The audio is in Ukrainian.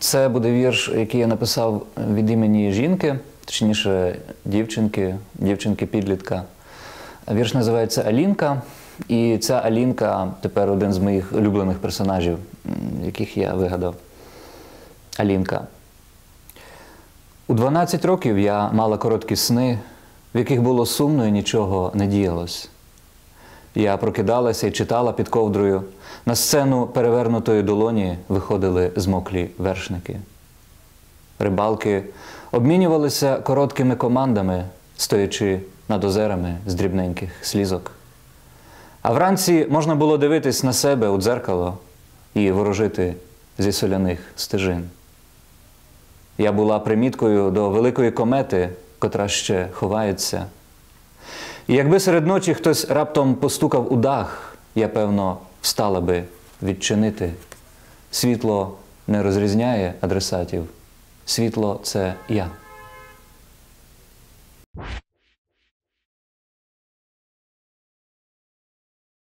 Це буде вірш, який я написав від імені жінки, точніше, дівчинки, дівчинки-підлітка. Вірш називається Алінка. І ця Алінка тепер один з моїх улюблених персонажів, яких я вигадав. Алінка. У 12 років я мала короткі сни, в яких було сумно і нічого не діялось. Я прокидалася і читала під ковдрою. На сцену перевернутої долоні виходили змоклі вершники. Рибалки обмінювалися короткими командами, стоячи над озерами з дрібненьких слізок. А вранці можна було дивитись на себе у дзеркало і ворожити зі соляних стежин. Я була приміткою до великої комети, котра ще ховається. І якби серед ночі хтось раптом постукав у дах, я, певно, встала би відчинити. Світло не розрізняє адресатів. Світло це я.